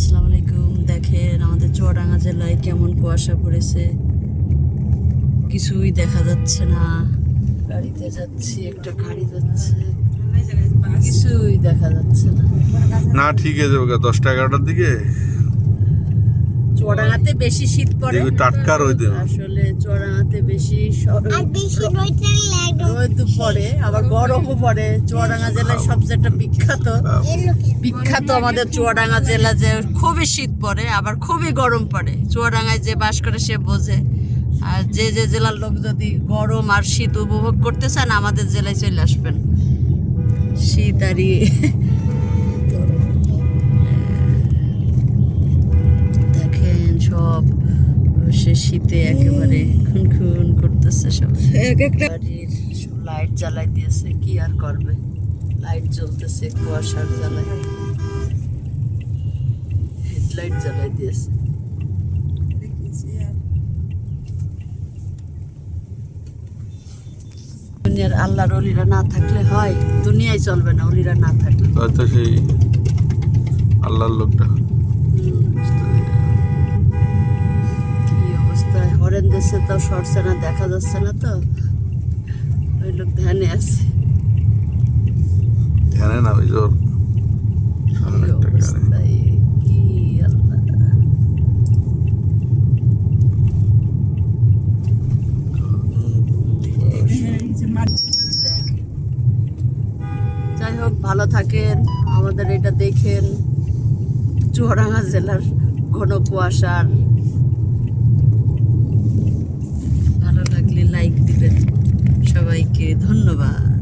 আসসালামু আলাইকুম। দেখেন, আমাদের চুয়াডাঙ্গা জেলায় কেমন কুয়াশা পড়েছে। কিছুই দেখা যাচ্ছে না। গাড়িতে যাচ্ছি, একটা গাড়ি যাচ্ছে। কিছুই দেখা যাচ্ছে না। না ঠিক আছে দশটা এগারোটার দিকে? চুয়াডাঙ্গাতে বেশি শীত পড়ে দেখবি টাটকা রোদ আসলে চুয়াডাঙ্গাতে বেশি আর বেশি রোদ পড়ে আবার গরমও পড়ে। চুয়াডাঙ্গা জেলায় সবচেয়ে একটা বিখ্যাত। বিখ্যাত আমাদের চুয়াডাঙ্গা জেলা যে খুবই শীত পড়ে আবার খুবই গরম পড়ে। চুয়াডাঙ্গায় যে বাস করে সে বোঝে। আর যে যে জেলার লোক যদি গরম আর শীত উপভোগ করতে চান আমাদের জেলায় চলে আসবেন। শীত আর শীতে একেবারে খুন খুন করতেছে সব। এক একটা বাড়ির সব লাইট জ্বালাই দিয়েছে কি আর করবে? লাইট জ্বলতেছে কুয়াশার জ্বালায়। হেডলাইট জ্বালাই দিয়েছে। দুনিয়ার আল্লাহর অলিরা না থাকলে হয় দুনিয়ায় চলবে না অলিরা না থাকলে। হয়তো সেই আল্লাহর লোকটা। দেশে তো সরছে না দেখা যাচ্ছে না তো। ওই লোক ধ্যানে আছে। ধ্যানে না ওই জোর। যাই হোক ভালো থাকেন। আমাদের এটা দেখেন। চুয়াডাঙ্গা জেলার ঘন কুয়াশার সবাইকে ধন্যবাদ।